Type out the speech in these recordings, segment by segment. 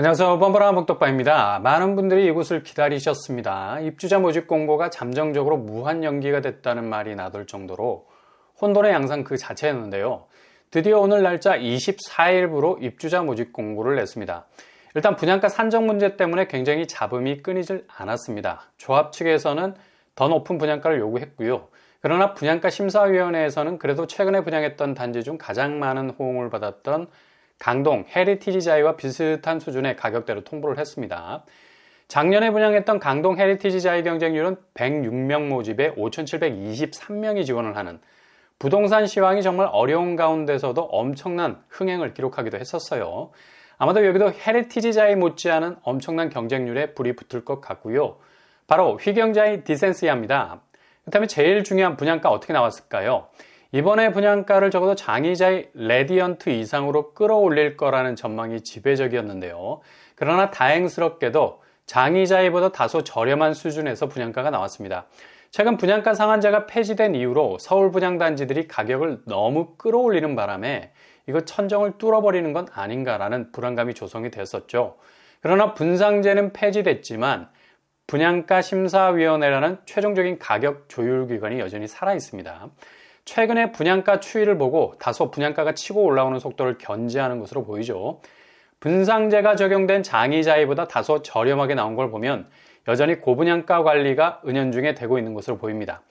안녕하세요. 뻔뻔한 복덕바입니다. 많은 분들이 이곳을 기다리셨습니다. 입주자 모집 공고가 잠정적으로 무한 연기가 됐다는 말이 나돌 정도로 혼돈의 양상 그 자체였는데요. 드디어 오늘 날짜 24일부로 입주자 모집 공고를 냈습니다. 일단 분양가 산정 문제 때문에 굉장히 잡음이 끊이질 않았습니다. 조합 측에서는 더 높은 분양가를 요구했고요. 그러나 분양가 심사위원회에서는 그래도 최근에 분양했던 단지 중 가장 많은 호응을 받았던 강동 헤리티지 자이와 비슷한 수준의 가격대로 통보를 했습니다. 작년에 분양했던 강동 헤리티지 자이 경쟁률은 106명 모집에 5,723명이 지원을 하는 부동산 시황이 정말 어려운 가운데서도 엄청난 흥행을 기록하기도 했었어요. 아마도 여기도 헤리티지 자이 못지않은 엄청난 경쟁률에 불이 붙을 것 같고요. 바로 휘경자의 디센시아입니다. 그렇다면 제일 중요한 분양가 어떻게 나왔을까요? 이번에 분양가를 적어도 장의자의 레디언트 이상으로 끌어올릴 거라는 전망이 지배적이었는데요. 그러나 다행스럽게도 장의자이보다 다소 저렴한 수준에서 분양가가 나왔습니다. 최근 분양가 상한제가 폐지된 이후로 서울 분양단지들이 가격을 너무 끌어올리는 바람에 이거 천정을 뚫어버리는 건 아닌가라는 불안감이 조성이 되었었죠. 그러나 분상제는 폐지됐지만 분양가 심사위원회라는 최종적인 가격 조율 기관이 여전히 살아 있습니다. 최근에 분양가 추이를 보고 다소 분양가가 치고 올라오는 속도를 견제하는 것으로 보이죠. 분상제가 적용된 장의자이보다 다소 저렴하게 나온 걸 보면 여전히 고분양가 관리가 은연중에 되고 있는 것으로 보입니다.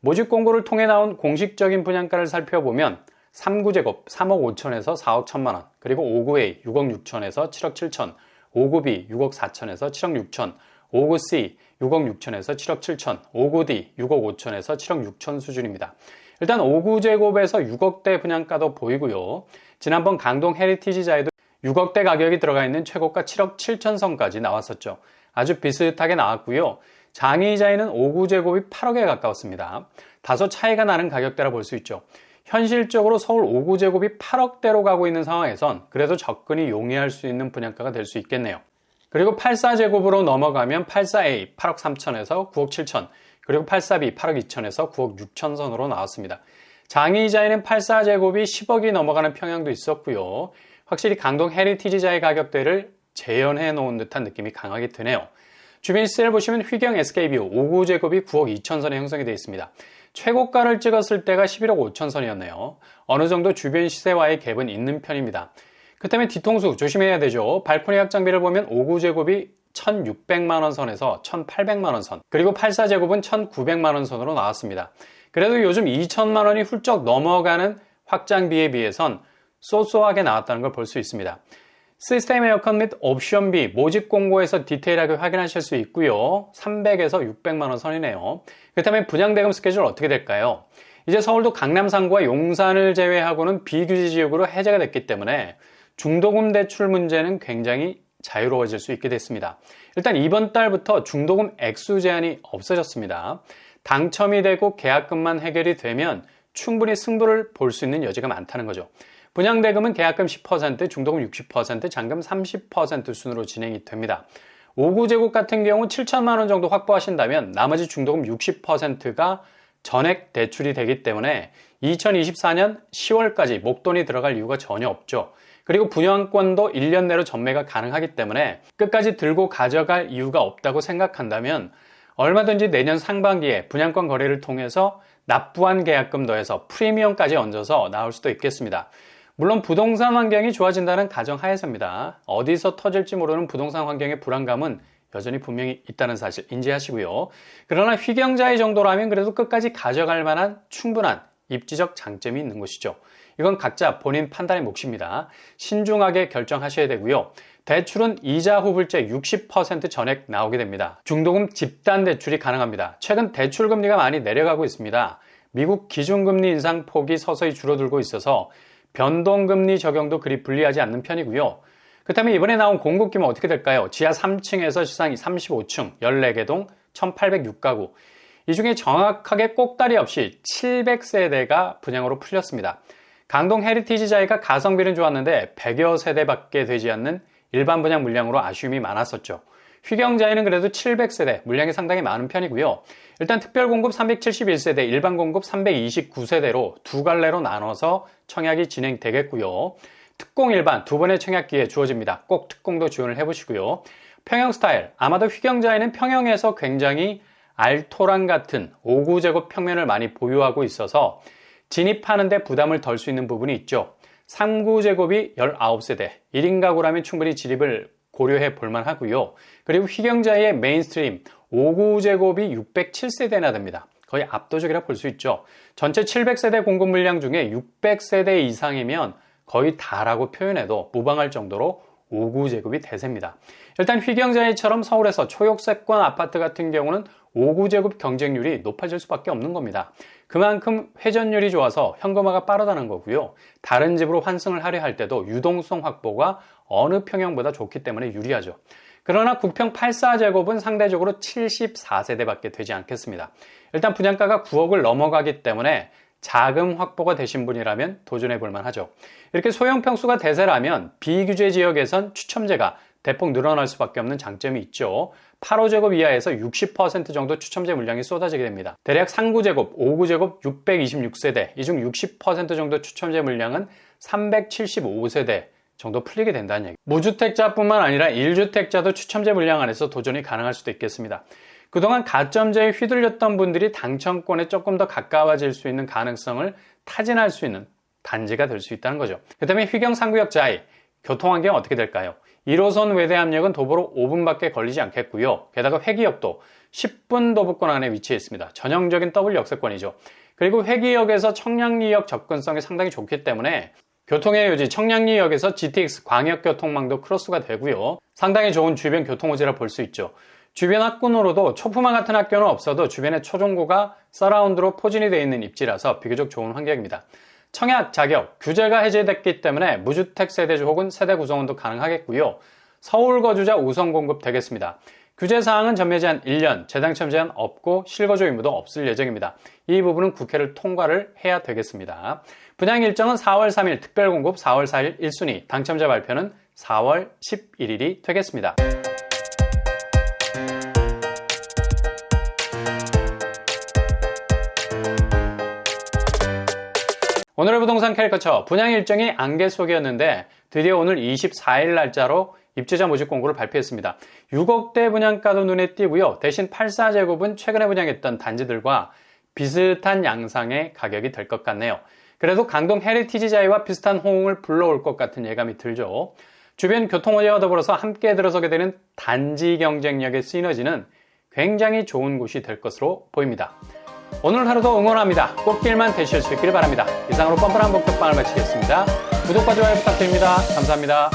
모집 공고를 통해 나온 공식적인 분양가를 살펴보면 3구제곱 3억 5천에서 4억 1천만 원, 그리고 5구 A 6억 6천에서 7억 7천, 5구 B 6억 4천에서 7억 6천, 5구 C 6억 6천에서 7억 7천, 5구 D 6억 5천에서 7억 6천 수준입니다. 일단 5구제곱에서 6억대 분양가도 보이고요. 지난번 강동 헤리티지자에도 6억대 가격이 들어가 있는 최고가 7억 7천 선까지 나왔었죠. 아주 비슷하게 나왔고요. 장의자에는 5구제곱이 8억에 가까웠습니다. 다소 차이가 나는 가격대라 볼 수 있죠. 현실적으로 서울 5구제곱이 8억대로 가고 있는 상황에선 그래도 접근이 용이할 수 있는 분양가가 될 수 있겠네요. 그리고 84제곱으로 넘어가면 84A 8억 3천에서 9억 7천, 그리고 84B 8억 2천에서 9억 6천 선으로 나왔습니다. 장의자에는 84제곱이 10억이 넘어가는 평양도 있었고요. 확실히 강동 헤리티지자의 가격대를 재현해 놓은 듯한 느낌이 강하게 드네요. 주변 시세를 보시면 휘경 SKBO 5구 제곱이 9억 2천 선에 형성이 되어 있습니다. 최고가를 찍었을 때가 11억 5천 선이었네요. 어느 정도 주변 시세와의 갭은 있는 편입니다. 그렇다면 뒤통수 조심해야 되죠. 발코니 확장비를 보면 5구 제곱이 1,600만원 선에서 1,800만원 선, 그리고 84제곱은 1,900만원 선으로 나왔습니다. 그래도 요즘 2천만원이 훌쩍 넘어가는 확장비에 비해선 쏘쏘하게 나왔다는 걸 볼 수 있습니다. 시스템 에어컨 및 옵션비 모집 공고에서 디테일하게 확인하실 수 있고요. 300에서 600만 원 선이네요. 그렇다면 분양대금 스케줄 어떻게 될까요? 이제 서울도 강남 상구와 용산을 제외하고는 비규제 지역으로 해제가 됐기 때문에 중도금 대출 문제는 굉장히 자유로워질 수 있게 됐습니다. 일단 이번 달부터 중도금 액수 제한이 없어졌습니다. 당첨이 되고 계약금만 해결이 되면 충분히 승부를 볼 수 있는 여지가 많다는 거죠. 분양대금은 계약금 10%, 중도금 60%, 잔금 30% 순으로 진행이 됩니다. 5구 제곱 같은 경우 7천만 원 정도 확보하신다면 나머지 중도금 60%가 전액 대출이 되기 때문에 2024년 10월까지 목돈이 들어갈 이유가 전혀 없죠. 그리고 분양권도 1년 내로 전매가 가능하기 때문에 끝까지 들고 가져갈 이유가 없다고 생각한다면 얼마든지 내년 상반기에 분양권 거래를 통해서 납부한 계약금 더해서 프리미엄까지 얹어서 나올 수도 있겠습니다. 물론 부동산 환경이 좋아진다는 가정 하에서입니다. 어디서 터질지 모르는 부동산 환경의 불안감은 여전히 분명히 있다는 사실 인지하시고요. 그러나 휘경자의 정도라면 그래도 끝까지 가져갈 만한 충분한 입지적 장점이 있는 것이죠. 이건 각자 본인 판단의 몫입니다. 신중하게 결정하셔야 되고요. 대출은 이자 후불제 60% 전액 나오게 됩니다. 중도금 집단 대출이 가능합니다. 최근 대출 금리가 많이 내려가고 있습니다. 미국 기준금리 인상 폭이 서서히 줄어들고 있어서 변동금리 적용도 그리 불리하지 않는 편이고요. 그렇다면 이번에 나온 공급 규모 어떻게 될까요? 지하 3층에서 시상이 35층, 14개 동, 1806가구. 이 중에 정확하게 꼭다리 없이 700세대가 분양으로 풀렸습니다. 강동 헤리티지 자이가 가성비는 좋았는데 100여 세대밖에 되지 않는 일반 분양 물량으로 아쉬움이 많았었죠. 휘경자이는 그래도 700세대, 물량이 상당히 많은 편이고요. 일단 특별 공급 371세대, 일반 공급 329세대로 두 갈래로 나눠서 청약이 진행되겠고요. 특공 일반 두 번의 청약 기회 주어집니다. 꼭 특공도 지원을 해보시고요. 평형 스타일, 아마도 휘경자에는 평형에서 굉장히 알토란 같은 5구제곱 평면을 많이 보유하고 있어서 진입하는데 부담을 덜 수 있는 부분이 있죠. 3구 제곱이 19세대, 1인 가구라면 충분히 진입을 고려해 볼만 하고요. 그리고 휘경자의 메인스트림 5구 제곱이 607세대나 됩니다. 거의 압도적이라 볼 수 있죠. 전체 700세대 공급 물량 중에 600세대 이상이면 거의 다라고 표현해도 무방할 정도로 5구 제곱이 대세입니다. 일단 휘경자이처럼 서울에서 초역세권 아파트 같은 경우는 5구제곱 경쟁률이 높아질 수밖에 없는 겁니다. 그만큼 회전율이 좋아서 현금화가 빠르다는 거고요. 다른 집으로 환승을 하려 할 때도 유동성 확보가 어느 평형보다 좋기 때문에 유리하죠. 그러나 국평 84제곱은 상대적으로 74세대밖에 되지 않겠습니다. 일단 분양가가 9억을 넘어가기 때문에 자금 확보가 되신 분이라면 도전해 볼 만 하죠. 이렇게 소형 평수가 대세라면 비규제 지역에선 추첨제가 대폭 늘어날 수밖에 없는 장점이 있죠. 8호제곱 이하에서 60% 정도 추첨제 물량이 쏟아지게 됩니다. 대략 3구제곱, 5구제곱 626세대, 이 중 60% 정도 추첨제 물량은 375세대 정도 풀리게 된다는 얘기. 무주택자뿐만 아니라 1주택자도 추첨제 물량 안에서 도전이 가능할 수도 있겠습니다. 그동안 가점제에 휘둘렸던 분들이 당첨권에 조금 더 가까워질 수 있는 가능성을 타진할 수 있는 단지가 될 수 있다는 거죠. 그 다음에 휘경 3구역 자이, 교통환경 어떻게 될까요? 1호선 외대 압력은 도보로 5분밖에 걸리지 않겠고요. 게다가 회기역도 10분 도보권 안에 위치해 있습니다. 전형적인 더블 역세권이죠. 그리고 회기역에서 청량리역 접근성이 상당히 좋기 때문에 교통의 요지 청량리역에서 GTX 광역교통망도 크로스가 되고요. 상당히 좋은 주변 교통호지라 볼 수 있죠. 주변 학군으로도 초품화 같은 학교는 없어도 주변에 초중고가 서라운드로 포진이 되어 있는 입지라서 비교적 좋은 환경입니다. 청약 자격, 규제가 해제됐기 때문에 무주택 세대주 혹은 세대 구성원도 가능하겠고요. 서울 거주자 우선 공급 되겠습니다. 규제 사항은 전매 제한 1년, 재당첨 제한 없고 실거주 의무도 없을 예정입니다. 이 부분은 국회를 통과를 해야 되겠습니다. 분양 일정은 4월 3일 특별 공급, 4월 4일 1순위, 당첨자 발표는 4월 11일이 되겠습니다. 오늘의 부동산 캐리커처 분양 일정이 안개 속이었는데 드디어 오늘 24일 날짜로 입주자 모집 공고를 발표했습니다. 6억대 분양가도 눈에 띄고요. 대신 84제곱은 최근에 분양했던 단지들과 비슷한 양상의 가격이 될 것 같네요. 그래도 강동 헤리티지 자이와 비슷한 호응을 불러올 것 같은 예감이 들죠. 주변 교통 호재와 더불어서 함께 들어서게 되는 단지 경쟁력의 시너지는 굉장히 좋은 곳이 될 것으로 보입니다. 오늘 하루도 응원합니다. 꽃길만 되실 수 있기를 바랍니다. 이상으로 뻔뻔한 복덕방을 마치겠습니다. 구독과 좋아요 부탁드립니다. 감사합니다.